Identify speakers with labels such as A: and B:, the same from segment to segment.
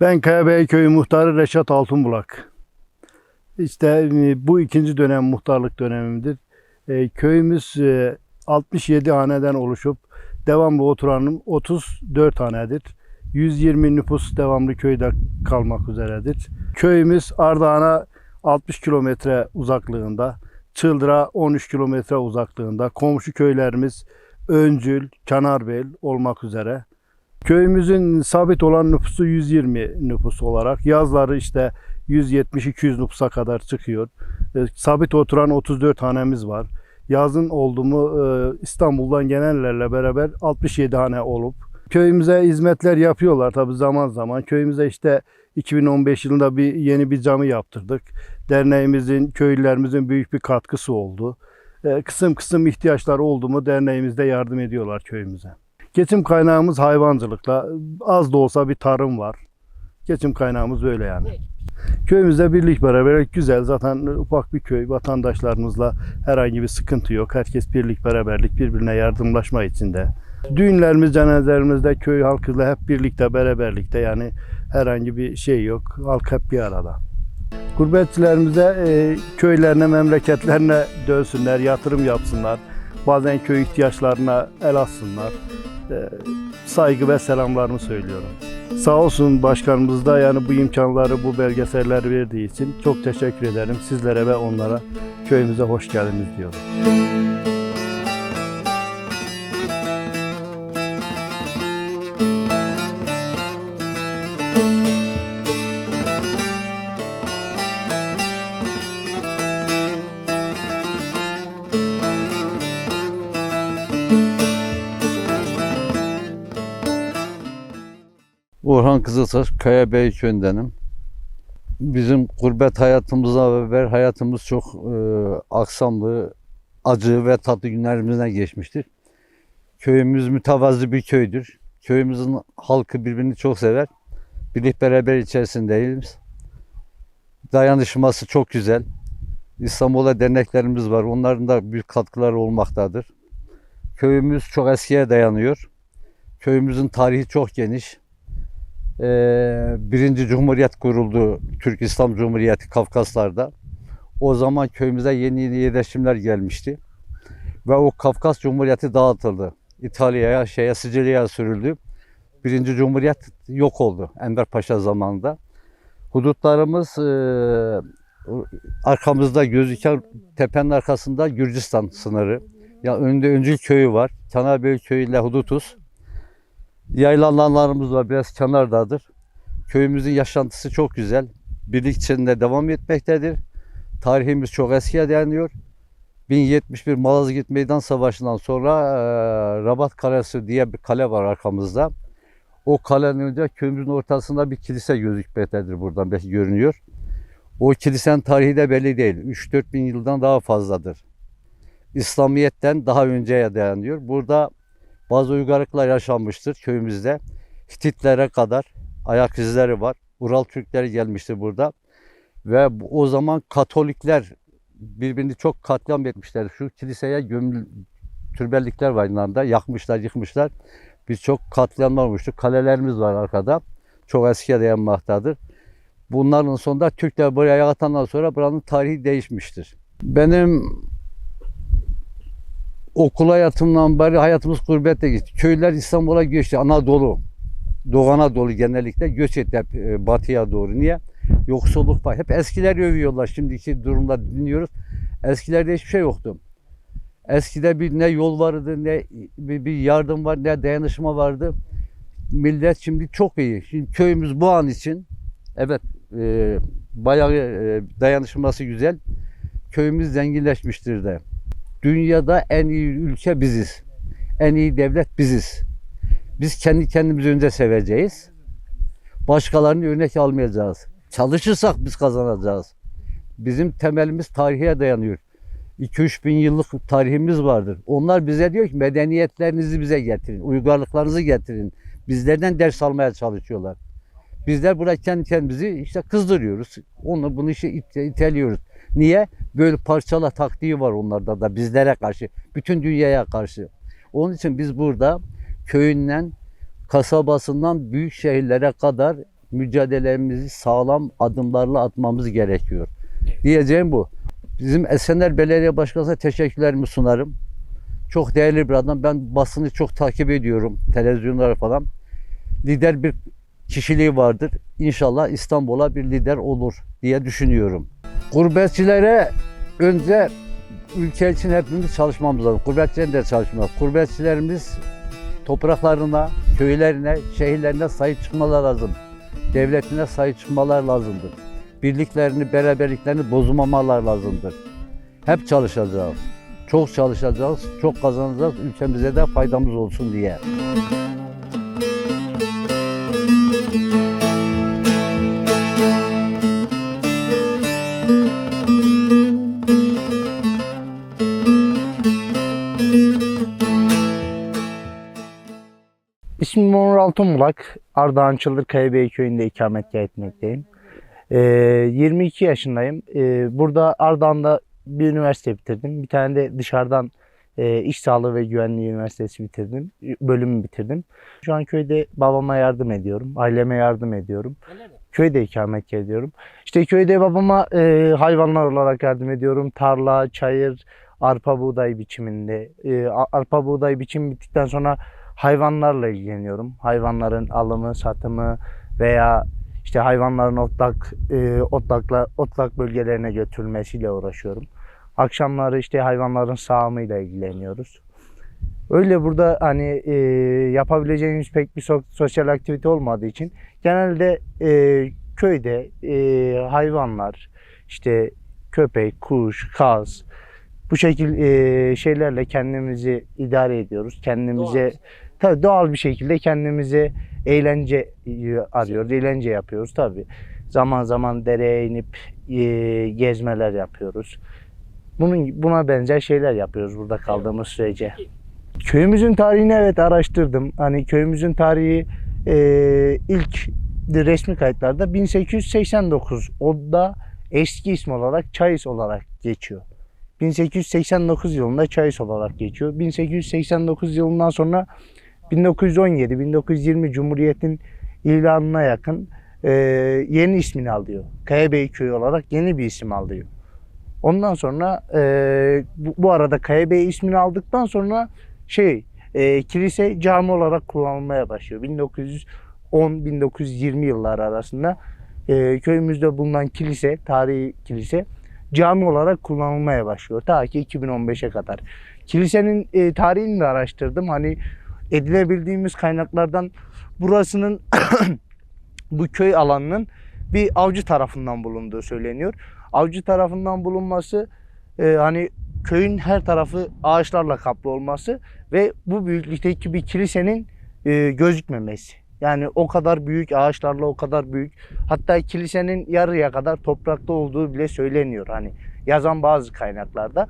A: Ben Kayabey Köyü Muhtarı Reşat Altınbulak. İşte e, bu ikinci dönem muhtarlık dönemimdir. E, Köyümüz e, 67 haneden oluşup devamlı oturanım 34 hanedir. 120 nüfus devamlı köyde kalmak üzeredir. Köyümüz Ardahan'a 60 kilometre uzaklığında, Çıldıra 13 kilometre uzaklığında, komşu köylerimiz Öncül, Çanarbel olmak üzere. Köyümüzün sabit olan nüfusu 120 nüfus olarak. Yazları işte 170-200 nüfusa kadar çıkıyor. E, sabit oturan 34 hanemiz var. Yazın oldu e, İstanbul'dan gelenlerle beraber 67 hane olup köyümüze hizmetler yapıyorlar tabi zaman zaman. Köyümüze işte 2015 yılında bir yeni bir cami yaptırdık. Derneğimizin, köylülerimizin büyük bir katkısı oldu. E, kısım kısım ihtiyaçları oldu mu derneğimizde yardım ediyorlar köyümüze. Geçim kaynağımız hayvancılıkla. Az da olsa bir tarım var. Geçim kaynağımız böyle yani. Köyümüzde birlik beraberlik güzel. Zaten ufak bir köy. Vatandaşlarımızla herhangi bir sıkıntı yok. Herkes birlik beraberlik birbirine yardımlaşma içinde. Düğünlerimiz, cenazelerimizde köy halkıyla hep birlikte beraberlikte yani herhangi bir şey yok. Halk hep bir arada. Gurbetçilerimize e, köylerine, memleketlerine dönsünler, yatırım yapsınlar. Bazen köy ihtiyaçlarına el atsınlar. E, saygı ve selamlarımı söylüyorum. Sağ olsun başkanımız da yani bu imkanları, bu belgeseller verdiği için çok teşekkür ederim. Sizlere ve onlara köyümüze hoş geldiniz diyorum.
B: Orhan Kızılsaç, Kaya Bey köyündenim. Bizim gurbet hayatımızla beraber hayatımız çok e, aksamlı, acı ve tatlı günlerimizden geçmiştir. Köyümüz mütevazı bir köydür. Köyümüzün halkı birbirini çok sever. Birlik beraber içerisindeyiz. Dayanışması çok güzel. İstanbul'da derneklerimiz var. Onların da büyük katkıları olmaktadır. Köyümüz çok eskiye dayanıyor. Köyümüzün tarihi çok geniş. Ee, birinci Cumhuriyet kuruldu Türk İslam Cumhuriyeti Kafkaslar'da. O zaman köyümüze yeni yeni yerleşimler gelmişti. Ve o Kafkas Cumhuriyeti dağıtıldı. İtalya'ya, şeye, Sicilya'ya sürüldü. Birinci Cumhuriyet yok oldu Enver Paşa zamanında. Hudutlarımız e, arkamızda gözüken tepenin arkasında Gürcistan sınırı. Ya önde Öncül köyü var. Kanarbey köyü ile hudutuz. Yayla var. Biraz kenardadır. Köyümüzün yaşantısı çok güzel. Birlik içinde devam etmektedir. Tarihimiz çok eskiye dayanıyor. 1071 Malazgirt Meydan Savaşı'ndan sonra e, Rabat Kalesi diye bir kale var arkamızda. O kalenin önünde köyümüzün ortasında bir kilise gözükmektedir buradan belki görünüyor. O kilisenin tarihi de belli değil. 3-4 bin yıldan daha fazladır. İslamiyet'ten daha önceye dayanıyor. Burada bazı uygarlıklar yaşanmıştır köyümüzde. Hititlere kadar ayak izleri var. Ural Türkleri gelmiştir burada. Ve o zaman Katolikler birbirini çok katliam etmişler. Şu kiliseye gömül türbellikler var yanında. Yakmışlar, yıkmışlar. Birçok katliamlar olmuştur. Kalelerimiz var arkada. Çok eskiye dayanmaktadır. Bunların sonunda Türkler buraya yakatandan sonra buranın tarihi değişmiştir. Benim okul hayatımdan beri hayatımız gurbette geçti. Köyler İstanbul'a göçtü. Anadolu, Doğu Anadolu genellikle göç etti hep e, batıya doğru. Niye? Yoksulluk var. Hep eskileri övüyorlar. Şimdiki durumda dinliyoruz. Eskilerde hiçbir şey yoktu. Eskide bir ne yol vardı, ne bir yardım var, ne dayanışma vardı. Millet şimdi çok iyi. Şimdi köyümüz bu an için evet e, bayağı e, dayanışması güzel. Köyümüz zenginleşmiştir de. Dünyada en iyi ülke biziz. En iyi devlet biziz. Biz kendi kendimizi önce seveceğiz. Başkalarını örnek almayacağız. Çalışırsak biz kazanacağız. Bizim temelimiz tarihe dayanıyor. 2-3 bin yıllık tarihimiz vardır. Onlar bize diyor ki medeniyetlerinizi bize getirin, uygarlıklarınızı getirin. Bizlerden ders almaya çalışıyorlar. Bizler burada kendi kendimizi işte kızdırıyoruz. Onu bunu işte ite- iteliyoruz. Niye? Böyle parçala taktiği var onlarda da bizlere karşı, bütün dünyaya karşı. Onun için biz burada köyünden, kasabasından büyük şehirlere kadar mücadelemizi sağlam adımlarla atmamız gerekiyor. Diyeceğim bu. Bizim Esenler Belediye Başkanı'na teşekkürlerimi sunarım. Çok değerli bir adam. Ben basını çok takip ediyorum. Televizyonlara falan. Lider bir kişiliği vardır. İnşallah İstanbul'a bir lider olur diye düşünüyorum. Gurbetçilere önce ülke için hepimiz çalışmamız lazım. Gurbetçilerin de çalışmamız. Gurbetçilerimiz topraklarına, köylerine, şehirlerine sahip çıkmalar lazım. Devletine sahip çıkmalar lazımdır. Birliklerini, beraberliklerini bozmamalar lazımdır. Hep çalışacağız. Çok çalışacağız, çok kazanacağız. Ülkemize de faydamız olsun diye.
C: İsmim Onur Altunbulak. Ardahan Çıldır Kayabey köyünde ikametgah etmekteyim. Ee, 22 yaşındayım. Ee, burada Ardahan'da bir üniversite bitirdim. Bir tane de dışarıdan e, iş sağlığı ve güvenliği üniversitesi bitirdim. Bölümü bitirdim. Şu an köyde babama yardım ediyorum. Aileme yardım ediyorum. Köyde ikametgah ediyorum. İşte köyde babama e, hayvanlar olarak yardım ediyorum. Tarla, çayır, arpa buğday biçiminde. E, arpa buğday biçim bittikten sonra hayvanlarla ilgileniyorum. Hayvanların alımı, satımı veya işte hayvanların otlak e, otlakla otlak bölgelerine götürülmesiyle uğraşıyorum. Akşamları işte hayvanların sağımıyla ilgileniyoruz. Öyle burada hani e, yapabileceğimiz pek bir so- sosyal aktivite olmadığı için genelde e, köyde e, hayvanlar işte köpek, kuş, kaz bu şekil e, şeylerle kendimizi idare ediyoruz. Kendimize tabii doğal bir şekilde kendimize eğlence e, arıyoruz, eğlence yapıyoruz tabii. Zaman zaman dereye inip e, gezmeler yapıyoruz. Bunun buna benzer şeyler yapıyoruz burada kaldığımız sürece. Köyümüzün tarihini evet araştırdım. Hani köyümüzün tarihi e, ilk resmi kayıtlarda 1889. O da eski isim olarak Çayız olarak geçiyor. 1889 yılında Çayız olarak geçiyor. 1889 yılından sonra 1917-1920 Cumhuriyet'in ilanına yakın e, yeni ismini alıyor. Kayabey Köyü olarak yeni bir isim alıyor. Ondan sonra e, bu, bu arada Kayabey ismini aldıktan sonra şey e, kilise cami olarak kullanılmaya başlıyor. 1910-1920 yılları arasında e, köyümüzde bulunan kilise, tarihi kilise cami olarak kullanılmaya başlıyor. Ta ki 2015'e kadar. Kilisenin e, tarihini de araştırdım. Hani edinebildiğimiz kaynaklardan burasının bu köy alanının bir avcı tarafından bulunduğu söyleniyor. Avcı tarafından bulunması e, hani köyün her tarafı ağaçlarla kaplı olması ve bu büyüklükteki bir kilisenin e, gözükmemesi. Yani o kadar büyük ağaçlarla o kadar büyük. Hatta kilisenin yarıya kadar toprakta olduğu bile söyleniyor. Hani yazan bazı kaynaklarda.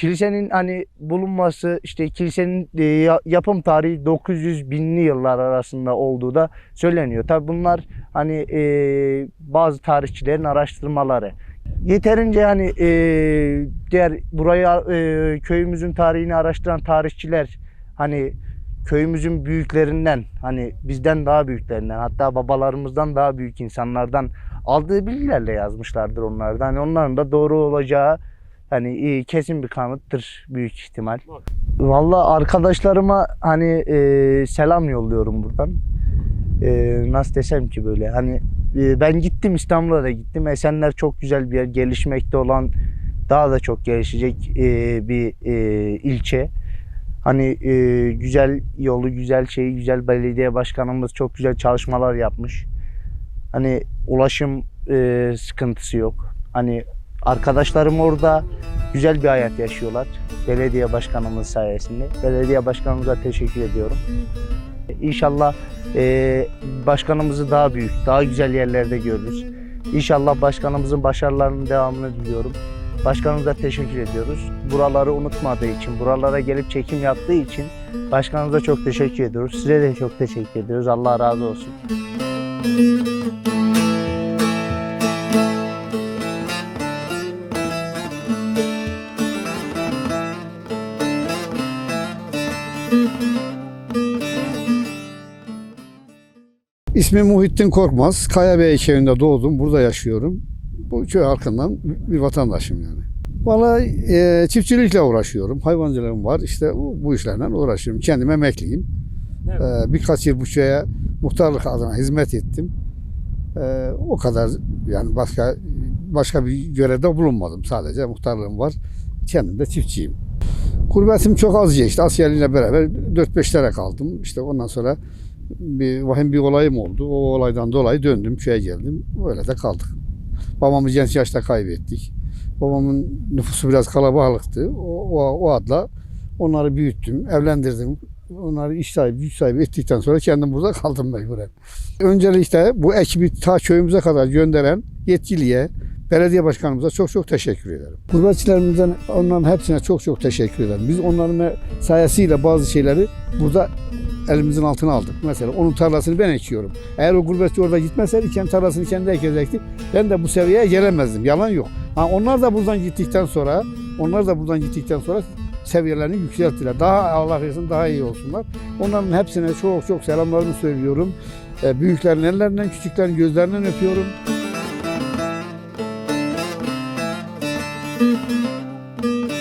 C: Kilisenin hani bulunması işte kilisenin e, ya- yapım tarihi 900 binli yıllar arasında olduğu da söyleniyor. Tabi bunlar hani e, bazı tarihçilerin araştırmaları. Yeterince hani e, diğer buraya e, köyümüzün tarihini araştıran tarihçiler hani köyümüzün büyüklerinden hani bizden daha büyüklerinden hatta babalarımızdan daha büyük insanlardan aldığı bilgilerle yazmışlardır onlardan. Hani onların da doğru olacağı hani e, kesin bir kanıttır büyük ihtimal. Vallahi arkadaşlarıma hani e, selam yolluyorum buradan. E, nasıl desem ki böyle hani e, ben gittim İstanbul'a da gittim. Esenler çok güzel bir yer, gelişmekte olan daha da çok gelişecek e, bir e, ilçe. Hani e, güzel yolu, güzel şeyi, güzel belediye başkanımız çok güzel çalışmalar yapmış. Hani ulaşım e, sıkıntısı yok. Hani arkadaşlarım orada güzel bir hayat yaşıyorlar. Belediye başkanımız sayesinde. Belediye başkanımıza teşekkür ediyorum. İnşallah e, başkanımızı daha büyük, daha güzel yerlerde görürüz. İnşallah başkanımızın başarılarının devamını diliyorum. Başkanımıza teşekkür ediyoruz. Buraları unutmadığı için, buralara gelip çekim yaptığı için başkanımıza çok teşekkür ediyoruz. Size de çok teşekkür ediyoruz. Allah razı olsun.
D: İsmim Muhittin Korkmaz. Kayabey köyünde doğdum. Burada yaşıyorum. Bu köy halkından bir vatandaşım yani. Valla e, çiftçilikle uğraşıyorum. Hayvancılığım var. İşte bu, işlerle uğraşıyorum. Kendim emekliyim. E, birkaç yıl bu köye muhtarlık adına hizmet ettim. E, o kadar yani başka başka bir görevde bulunmadım. Sadece muhtarlığım var. Kendim de çiftçiyim. Gurbetim çok az geçti. Askerliğiyle beraber 4-5 lira kaldım. İşte ondan sonra bir vahim bir olayım oldu. O olaydan dolayı döndüm, köye geldim. Öyle de kaldık. Babamı genç yaşta kaybettik. Babamın nüfusu biraz kalabalıktı. O, o, o adla onları büyüttüm, evlendirdim. Onları iş sahibi, güç sahibi ettikten sonra kendim burada kaldım mecburen. Öncelikle bu ekibi ta köyümüze kadar gönderen yetkiliye, belediye başkanımıza çok çok teşekkür ederim. Gurbetçilerimizden onların hepsine çok çok teşekkür ederim. Biz onların sayesinde bazı şeyleri burada elimizin altına aldık. Mesela onun tarlasını ben ekiyorum. Eğer o gurbetçi orada gitmeseydi kendi tarlasını kendi ekecekti. Ben de bu seviyeye gelemezdim. Yalan yok. Ha, onlar da buradan gittikten sonra onlar da buradan gittikten sonra seviyelerini yükselttiler. Daha Allah versin daha iyi olsunlar. Onların hepsine çok çok selamlarımı söylüyorum. E, büyüklerin ellerinden, küçüklerin gözlerinden öpüyorum. thank you